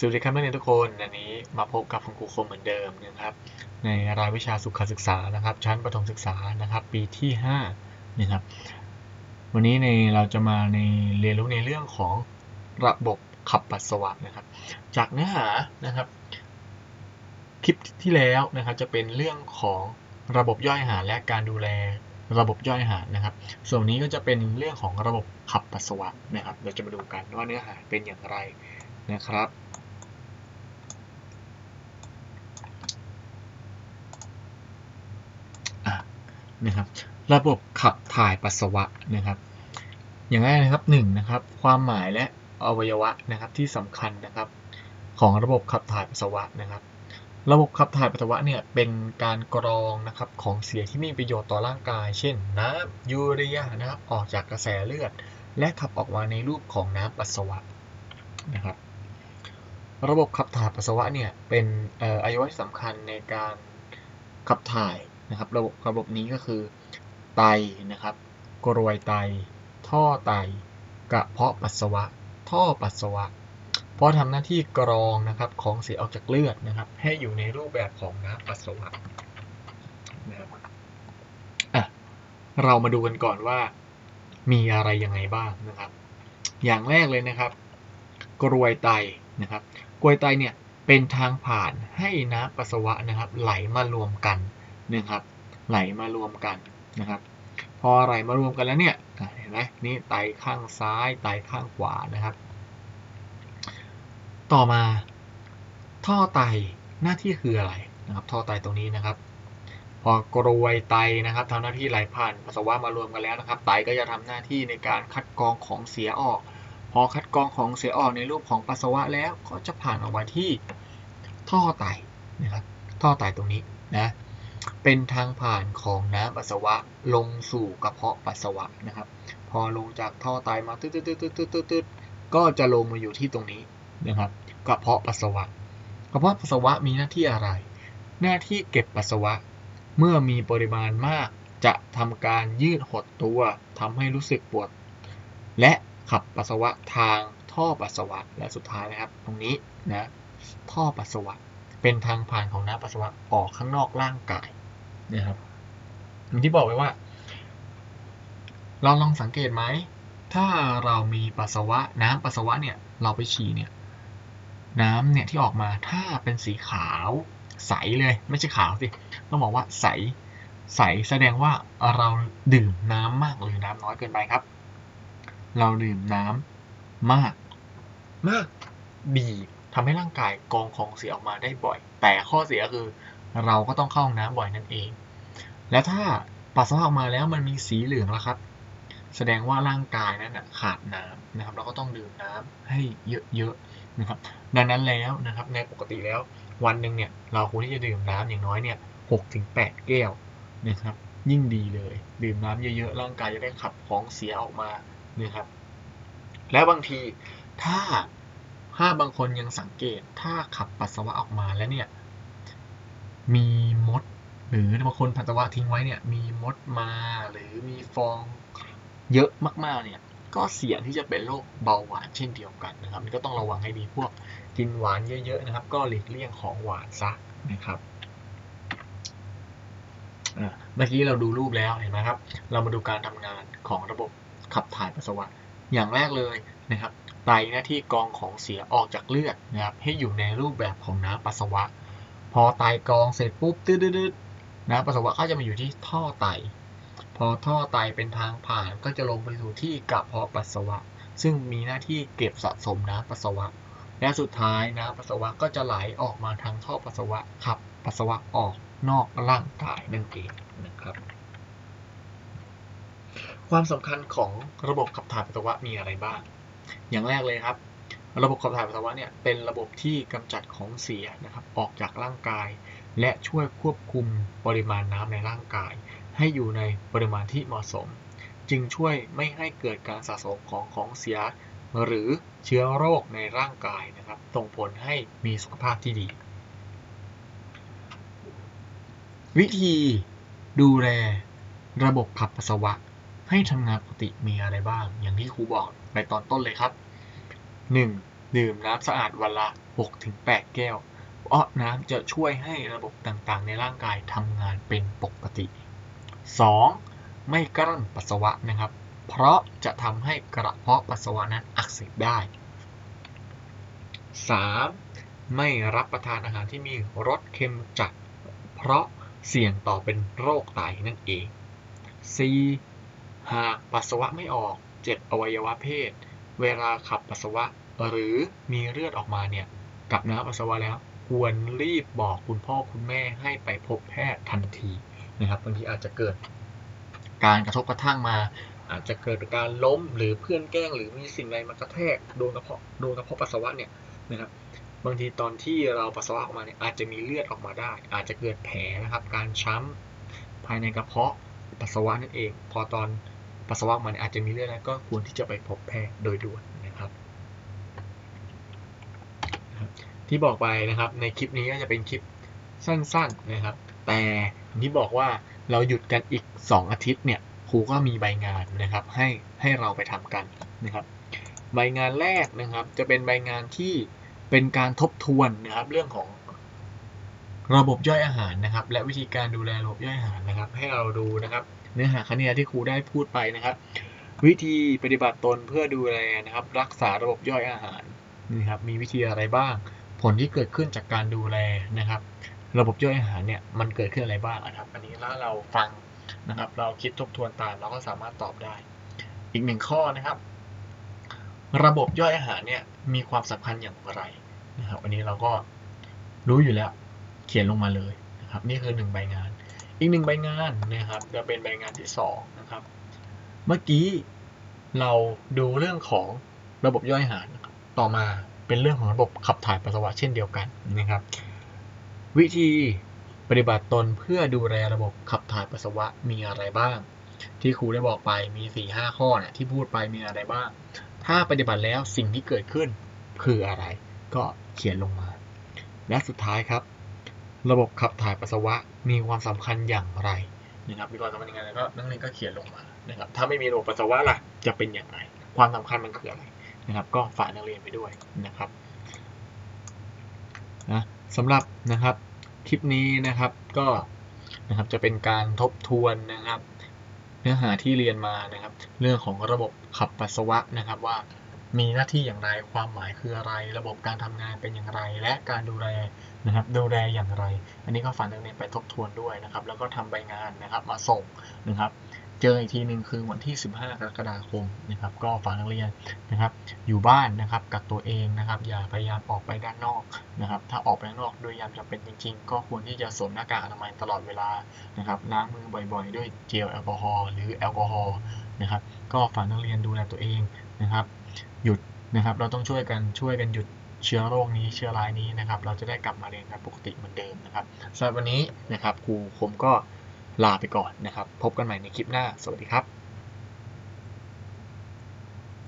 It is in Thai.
สวัสดีครับนักเรียนทุกคนอันนี้มาพบกับคุณครูคมเหมือนเดิมนะครับ ในรายวิชาสุขศึกษานะครับ ชั้นประถมศึกษานะครับ ปีที่5นะครับ วันนี้ในเราจะมาในเรียนรู้ในเรื่องของระบบขับปัสสาวะนะครับ จากเนื้อหานะครับ คลิปที่แล้วนะครับจะเป็นเรื่องของระบบย่อยอาหารและการดูแลระบบย่อยอาหารนะครับ ส่วนนี้ก็จะเป็นเรื่องของระบบขับปัสสาวะนะครับ เราจะมาดูกันว่าเนื้อหาเป็นอย่างไรนะครับ นะครับ ระบบขับถ่ายปัสสาวะนะครับ อย่างแรกนะครับหนึ่งนะครับ ความหมายและอวัยวะนะครับที่สำคัญนะครับ ของระบบขับถ่ายปัสสาวะนะครับ ระบบขับถ่ายปัสสาวะเนี่ยเป็นการกรองนะครับของเสียที่มีประโยชน์ต่อร่างกาย เช่น น้ำยูเรียนะครับออกจากกระแสเลือด และขับออกมาในรูปของน้ำปัสสาวะนะครับระบบขับถ่ายปัสสาวะเนี่ยเป็นเอ่ออวัยวะที่สำคัญในการขับถ่าย นะครับระบบระบบนี้ก็คือไตนะครับกรวยไต ท่อไต กระเพาะปัสสาวะ ท่อปัสสาวะ เพราะทำหน้าที่กรองนะครับของเสียออกจากเลือดนะครับ ให้อยู่ในรูปแบบของน้ำปัสสาวะนะครับอะเรามาดูกันก่อนว่ามีอะไรยังไงบ้างนะครับ อย่างแรกเลยนะครับ กรวยไตนะครับ กรวยไตเนี่ยเป็นทางผ่านให้น้ำปัสสาวะนะครับ ไหลมารวมกัน นะครับไหลมารวมกันนะครับ พอไหลมารวมกันแล้วเนี่ยเห็นไหมนี่ไตข้างซ้ายไตข้างขวานะครับ ต่อมาท่อไตหน้าที่คืออะไรนะครับ ท่อไตตรงนี้นะครับ พอกรวยไตนะครับทำหน้าที่ไหลผ่านปัสสาวะมารวมกันแล้วนะครับ ไตก็จะทำหน้าที่ในการคัดกรองของเสียออก พอคัดกรองของเสียออกในรูปของปัสสาวะแล้วก็จะผ่านออกมาที่ท่อไตนะครับ ท่อไตตรงนี้นะ เป็นทางผ่านของน้ำปัสสาวะลงสู่กระเพาะปัสสาวะนะครับ พอลงจากท่อไตมาตืดตืดตืดตืดตืดตืดก็จะลงมาอยู่ที่ตรงนี้นะครับกระเพาะปัสสาวะ กระเพาะปัสสาวะมีหน้าที่อะไร หน้าที่เก็บปัสสาวะ เมื่อมีปริมาณมากจะทำการยืดหดตัวทำให้รู้สึกปวด และขับปัสสาวะทางท่อปัสสาวะและสุดท้ายนะครับ ตรงนี้นะท่อปัสสาวะ เป็นทางผ่านของน้ำปัสสาวะออกข้างนอกร่างกายนะครับอย่างที่บอกไว้ว่า เราลองสังเกตไหมถ้าเรามีปัสสาวะน้ำปัสสาวะเนี่ยเราไปฉี่เนี่ยน้ำเนี่ยที่ออกมาถ้าเป็นสีขาวใสเลยไม่ใช่ขาวสิต้องบอกว่าใสใสแสดงว่าเราดื่มน้ำมากหรือน้ำน้อยเกินไปครับ เราดื่มน้ำมากมากดี ทำให้ร่างกายกองของเสียออกมาได้บ่อย แต่ข้อเสียคือเราก็ต้องเข้าห้องน้ำบ่อยนั่นเอง แล้วถ้าปัสสาวะออกมาแล้วมันมีสีเหลืองแล้วครับ แสดงว่าร่างกายนั้นนะขาดน้ำนะครับ เราก็ต้องดื่มน้ำให้เยอะๆนะครับ ดังนั้นแล้วนะครับในปกติแล้ววันหนึ่งเนี่ยเราควรที่จะดื่มน้ำอย่างน้อยเนี่ยหกถึงแปดแก้วนะครับ ยิ่งดีเลย ดื่มน้ำเยอะๆร่างกายจะได้ขับของเสียออกมานะครับ แล้วบางทีถ้า ถ้าบางคนยังสังเกตถ้าขับปัสสาวะออกมาแล้วเนี่ย มีมด หรือบางคนปัสสาวะทิ้งไว้เนี่ย มีมดมาหรือมีฟองเยอะมากๆเนี่ย ก็เสี่ยงที่จะเป็นโรคเบาหวานเช่นเดียวกันนะครับนี่ก็ต้องระวังให้ดีพวกกินหวานเยอะๆนะครับ ก็หลีกเลี่ยงของหวานซะนะครับเมื่อกี้เราดูรูปแล้วเห็นไหมครับ เรามาดูการทำงานของระบบขับถ่ายปัสสาวะ อย่างแรกเลยนะครับ ไตหน้าที่กรองของเสียออกจากเลือดนะครับให้อยู่ในรูปแบบของน้ำปัสสาวะ พอไตกรองเสร็จปุ๊บตืดๆน้ำปัสสาวะก็จะมาอยู่ที่ท่อไต พอท่อไตเป็นทางผ่านก็จะลงไปสู่ที่กระเพาะปัสสาวะ ซึ่งมีหน้าที่เก็บสะสมน้ำปัสสาวะ และสุดท้ายน้ำปัสสาวะก็จะไหลออกมาทางท่อปัสสาวะขับปัสสาวะออกนอกร่างกายนั่นเองนะครับ ความสำคัญของระบบขับถ่ายปัสสาวะมีอะไรบ้าง อย่างแรกเลยครับ ระบบขับถ่ายปัสสาวะเนี่ยเป็นระบบที่กำจัดของเสียนะครับออกจากร่างกาย และช่วยควบคุมปริมาณน้ำในร่างกาย ให้อยู่ในปริมาณที่เหมาะสม จึงช่วยไม่ให้เกิดการสะสมของของเสีย หรือเชื้อโรคในร่างกายนะครับส่งผลให้มีสุขภาพที่ดี วิธีดูแลระบบขับปัสสาวะให้ทำงานปกติมีอะไรบ้าง อย่างที่ครูบอก ไปตอนต้นเลยครับ 1. ดื่มน้ำสะอาดวันละ 6-8 แก้ว เพราะน้ำจะช่วยให้ระบบต่างๆ ในร่างกายทำงานเป็นปกติ 2. ไม่กลั้นปัสสาวะนะครับ เพราะจะทำให้กระเพาะปัสสาวะนั้นอักเสบได้ 3. ไม่รับประทานอาหารที่มีรสเค็มจัด เพราะเสี่ยงต่อเป็นโรคไตนั่นเอง 4. หากปัสสาวะไม่ออก เจ็บอวัยวะเพศ เวลาขับปัสสาวะ หรือมีเลือดออกมาเนี่ยกับน้ำปัสสาวะแล้ว ควรรีบบอกคุณพ่อคุณแม่ให้ไปพบแพทย์ทันทีนะครับบางทีอาจจะเกิดการกระทบกระทั่งมา อาจจะเกิดการล้มหรือเพื่อนแกล้ง หรือมีสิ่งใดมากระแทกโดนกระเพาะโดนกระเพาะปัสสาวะเนี่ยนะครับบางทีตอนที่เราปัสสาวะออกมาเนี่ยอาจจะมีเลือดออกมาได้ อาจจะเกิดแผลนะครับ การช้ำภายในกระเพาะปัสสาวะนั่นเอง พอตอน ปัสสาวะมาเนี่ยอาจจะมีเลือดแล้วก็ควรที่จะไปพบแพทย์โดยด่วนนะครับที่บอกไปนะครับในคลิปนี้ก็จะเป็นคลิปสั้นๆนะครับ แต่ที่บอกว่าเราหยุดกันอีก 2 อาทิตย์เนี่ยครูก็มีใบงานนะครับ ให้ให้เราไปทำกันนะครับ ใบงานแรกนะครับ จะเป็นใบงานที่เป็นการทบทวนนะครับ เรื่องของ ระบบย่อยอาหารนะครับ และวิธีการดูแลระบบย่อยอาหารนะครับ ให้เราดูนะครับ เนื้อหาคณิตที่ครูได้พูดไปนะครับ วิธีปฏิบัติตนเพื่อดูแลนะครับ รักษาระบบย่อยอาหารนะครับมีวิธีอะไรบ้าง ผลที่เกิดขึ้นจากการดูแลนะครับ ระบบย่อยอาหารเนี่ยมันเกิดขึ้นอะไรบ้างนะครับ อันนี้ถ้าเราฟังนะครับ เราคิดทบทวนตามเราก็สามารถตอบได้ อีกหนึ่งข้อนะครับ ระบบย่อยอาหารเนี่ยมีความสำคัญอย่างไรนะครับ อันนี้เราก็รู้อยู่แล้ว เขียนลงมาเลยนะครับนี่คือหนึ่งใบงาน อีกหนึ่งใบงานนะครับจะเป็นใบงานที่สองนะครับเมื่อกี้เราดูเรื่องของระบบย่อยอาหารนะครับต่อมาเป็นเรื่องของระบบขับถ่ายปัสสาวะเช่นเดียวกันนะครับ วิธีปฏิบัติตนเพื่อดูแลระบบขับถ่ายปัสสาวะมีอะไรบ้าง ที่ครูได้บอกไปมี4ี่ห้าข้อนี่ยที่พูดไปมีอะไรบ้าง ถ้าปฏิบัติแล้วสิ่งที่เกิดขึ้นคืออะไร ก็เขียนลงมา และสุดท้ายครับ ระบบขับถ่ายปัสสาวะมีความสำคัญอย่างไรนะครับมีความสำคัญยังไงก็นักเรียนก็เขียนลงมานะครับถ้าไม่มีระบบปัสสาวะล่ะจะเป็นอย่างไร ความสำคัญมันคืออะไรนะครับ ก็ฝากนักเรียนไปด้วยนะครับนะสำหรับนะครับคลิปนี้นะครับก็นะครับจะเป็นการทบทวนนะครับ เนื้อหาที่เรียนมานะครับ เรื่องของระบบขับปัสสาวะนะครับว่า มีหน้าที่อย่างไรความหมายคืออะไร ระบบการทำงานเป็นอย่างไร และการดูแลนะครับดูแลอย่างไร อันนี้ก็ฝากนักเรียนไปทบทวนด้วยนะครับ แล้วก็ทำใบงานนะครับมาส่งนะครับ เจออีกทีหนึ่งคือวันที่ 15 กรกฎาคมนะครับ ก็ฝากนักเรียนนะครับ อยู่บ้านนะครับกักตัวเองนะครับ อย่าพยายามออกไปด้านนอกนะครับ ถ้าออกไปด้านนอกโดยยามจำเป็นจริง ๆ ก็ควรที่จะสวมหน้ากากอนามัยตลอดเวลานะครับล้างมือบ่อยๆ ด้วยเจลแอลกอฮอล์หรือแอลกอฮอล์นะครับ ก็ฝากนักเรียนดูแลตัวเอง นะครับ หยุดนะครับ เราต้องช่วยกันช่วยกันหยุดเชื้อโรคนี้เชื้อรายนี้นะครับ เราจะได้กลับมาเรียนกันปกติเหมือนเดิมนะครับสำหรับวันนี้นะครับครูผมก็ลาไปก่อนนะครับ พบกันใหม่ในคลิปหน้า สวัสดีครับ